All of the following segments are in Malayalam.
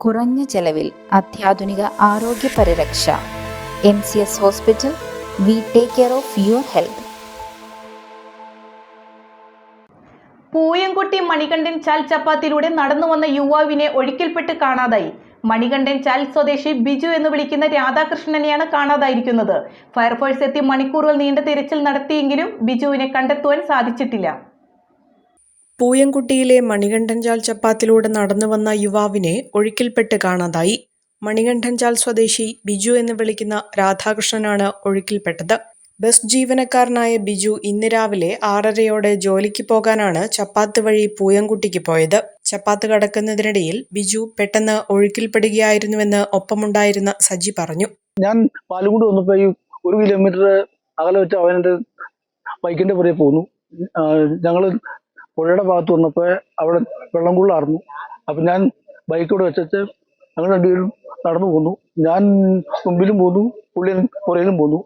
കുറഞ്ഞ ചെലവിൽ അത്യാധുനിക ആരോഗ്യ പരിരക്ഷ. M C S hospital we take care of your health Pooyamkutty Manikandan Chal ചപ്പാത്തിലൂടെ നടന്നു വന്ന യുവാവിനെ ഒഴുക്കിൽപ്പെട്ട് കാണാതായി. മണികണ്ഠൻ ചാൽ സ്വദേശി ബിജു എന്ന് വിളിക്കുന്ന രാധാകൃഷ്ണനെയാണ് കാണാതായിരിക്കുന്നത്. ഫയർഫോഴ്സ് എത്തി മണിക്കൂറുകൾ നീണ്ട തിരച്ചിൽ നടത്തിയെങ്കിലും ബിജുവിനെ കണ്ടെത്തുവാൻ സാധിച്ചിട്ടില്ല. പൂയംകുട്ടിയിലെ മണികണ്ഠൻചാൽ ചപ്പാത്തിലൂടെ നടന്നു വന്ന യുവാവിനെ ഒഴുക്കിൽപ്പെട്ട് കാണാതായി. മണികണ്ഠൻചാൽ സ്വദേശി ബിജു എന്ന് വിളിക്കുന്ന രാധാകൃഷ്ണനാണ് ഒഴുക്കിൽപ്പെട്ടത്. ബസ് ജീവനക്കാരനായ ബിജു ഇന്ന് രാവിലെ ആറരയോടെ ജോലിക്ക് പോകാനാണ് ചപ്പാത്ത് വഴി പൂയംകുട്ടിക്ക് പോയത്. ചപ്പാത്ത് കടക്കുന്നതിനിടയിൽ ബിജു പെട്ടെന്ന് ഒഴുക്കിൽപ്പെടുകയായിരുന്നുവെന്ന് ഒപ്പമുണ്ടായിരുന്ന സജി പറഞ്ഞു. ഞാൻ പാലുകൊണ്ട് വന്നപ്പോ ഒരു കിലോമീറ്റർ അകലെ വെച്ച് അവന്റെ ബൈക്കിന്റെ പുറകെ പോന്നു. ഞങ്ങൾ പുഴയുടെ ഭാഗത്ത് വന്നപ്പോ അവിടെ വെള്ളം കൊള്ളായിരുന്നു അപ്പൊ ഞാൻ ബൈക്കോട് വെച്ചിട്ട് ഞങ്ങൾ രണ്ടുപേരും നടന്നു പോന്നു. ഞാൻ മുമ്പിലും പോന്നു പുള്ളി പുറയിലും പോന്നു.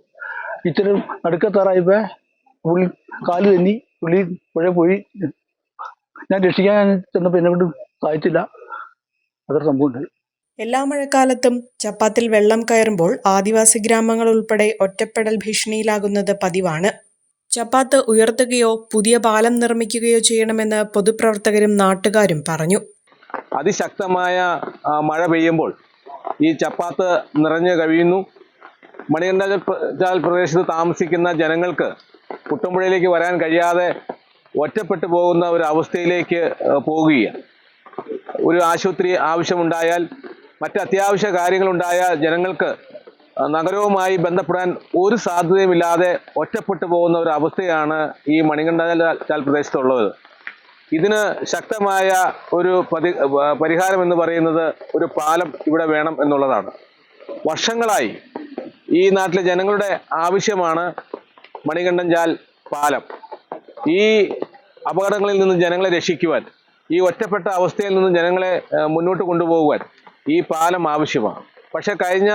ഇച്ചിരി നടുക്കത്താറായപ്പോ പുള്ളി കാൽ തന്നി പുള്ളി പുഴ പോയി. ഞാൻ രക്ഷിക്കാൻ ചെന്നപ്പോ എന്നെ കൊണ്ട് സാധിച്ചില്ല. അതൊരു സംഭവം എല്ലാ മഴക്കാലത്തും ചപ്പാത്തിൽ വെള്ളം കയറുമ്പോൾ ആദിവാസി ഗ്രാമങ്ങൾ ഉൾപ്പെടെ ഒറ്റപ്പെടൽ ഭീഷണിയിലാകുന്നത് പതിവാണ്. ചപ്പാത്ത് ഉയർത്തുകയോ പുതിയ പാലം നിർമ്മിക്കുകയോ ചെയ്യണമെന്ന് പൊതുപ്രവർത്തകരും നാട്ടുകാരും പറഞ്ഞു. അതിശക്തമായ മഴ പെയ്യുമ്പോൾ ഈ ചപ്പാത്ത് നിറഞ്ഞു കഴിയുന്നു. മണികണ്ഠാൽ പ്രദേശത്ത് താമസിക്കുന്ന ജനങ്ങൾക്ക് പുട്ടുമ്പുഴയിലേക്ക് വരാൻ കഴിയാതെ ഒറ്റപ്പെട്ടു പോകുന്ന ഒരു അവസ്ഥയിലേക്ക് പോവുകയാണ്. ഒരു ആശുപത്രി ആവശ്യമുണ്ടായാൽ മറ്റ് അത്യാവശ്യ കാര്യങ്ങളുണ്ടായാൽ ജനങ്ങൾക്ക് നഗരവുമായി ബന്ധപ്പെടാൻ ഒരു സാധ്യതയുമില്ലാതെ ഒറ്റപ്പെട്ടു പോകുന്ന ഒരു അവസ്ഥയാണ് ഈ മണികണ്ഠാൽ പ്രദേശത്തുള്ളത്. ഇതിന് ശക്തമായ ഒരു പരിഹാരം എന്ന് പറയുന്നത് ഒരു പാലം ഇവിടെ വേണം എന്നുള്ളതാണ്. വർഷങ്ങളായി ഈ നാട്ടിലെ ജനങ്ങളുടെ ആവശ്യമാണ് മണികണ്ഠൻ ചാൽ പാലം. ഈ അപകടങ്ങളിൽ നിന്ന് ജനങ്ങളെ രക്ഷിക്കുവാൻ ഈ ഒറ്റപ്പെട്ട അവസ്ഥയിൽ നിന്ന് ജനങ്ങളെ മുന്നോട്ട് കൊണ്ടുപോകുവാൻ ഈ പാലം ആവശ്യമാണ്. പക്ഷെ കഴിഞ്ഞ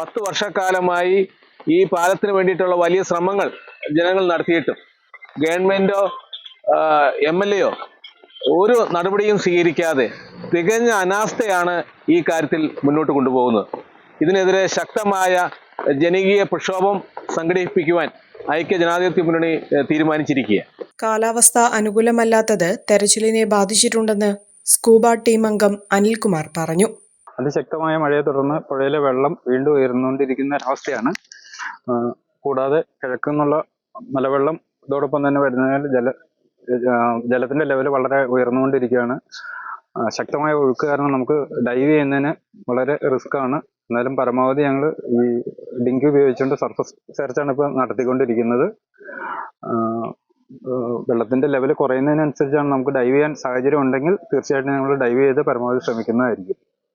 പത്ത് വർഷക്കാലമായി ഈ പാലത്തിന് വേണ്ടിയിട്ടുള്ള വലിയ ശ്രമങ്ങൾ ജനങ്ങൾ നടത്തിയിട്ടും. ഗവൺമെന്റോ എം എൽ എയോ ഒരു നടപടിയും സ്വീകരിക്കാതെ തികഞ്ഞ അനാസ്ഥയാണ് ഈ കാര്യത്തിൽ മുന്നോട്ട് കൊണ്ടുപോകുന്നത്. ഇതിനെതിരെ ശക്തമായ ജനകീയ പ്രക്ഷോഭം സംഘടിപ്പിക്കുവാൻ ഐക്യ ജനാധിപത്യ മുന്നണി തീരുമാനിച്ചിരിക്കുകയാണ്. തീരുമാനിച്ചിരിക്കുക കാലാവസ്ഥ അനുകൂലമല്ലാത്തത് തെരച്ചിലിനെ ബാധിച്ചിട്ടുണ്ടെന്ന് സ്കൂബ ടീം അംഗം അനിൽകുമാർ പറഞ്ഞു. അതിശക്തമായ മഴയെ തുടർന്ന് പുഴയിലെ വെള്ളം വീണ്ടും ഉയർന്നുകൊണ്ടിരിക്കുന്ന ഒരവസ്ഥയാണ്. കൂടാതെ കിഴക്കുന്നുള്ള മലവെള്ളം ഇതോടൊപ്പം തന്നെ വരുന്നതിനാൽ ജല ജലത്തിന്റെ ലെവൽ വളരെ ഉയർന്നുകൊണ്ടിരിക്കുകയാണ്. ശക്തമായ ഒഴുക്ക് കാരണം നമുക്ക് ഡൈവ് ചെയ്യുന്നതിന് വളരെ റിസ്ക് ആണ്. എന്നാലും പരമാവധി ഞങ്ങൾ ഈ ഡിങ്കി ഉപയോഗിച്ചുകൊണ്ട് സർഫസ് സെർച്ചാണ് ഇപ്പോൾ നടത്തിക്കൊണ്ടിരിക്കുന്നത്. വെള്ളത്തിന്റെ ലെവൽ കുറയുന്നതിനനുസരിച്ചാണ് നമുക്ക് ഡൈവ് ചെയ്യാൻ സാഹചര്യം ഉണ്ടെങ്കിൽ തീർച്ചയായിട്ടും ഞങ്ങൾ ഡൈവ് ചെയ്ത് പരമാവധി ശ്രമിക്കുന്നതായിരിക്കും.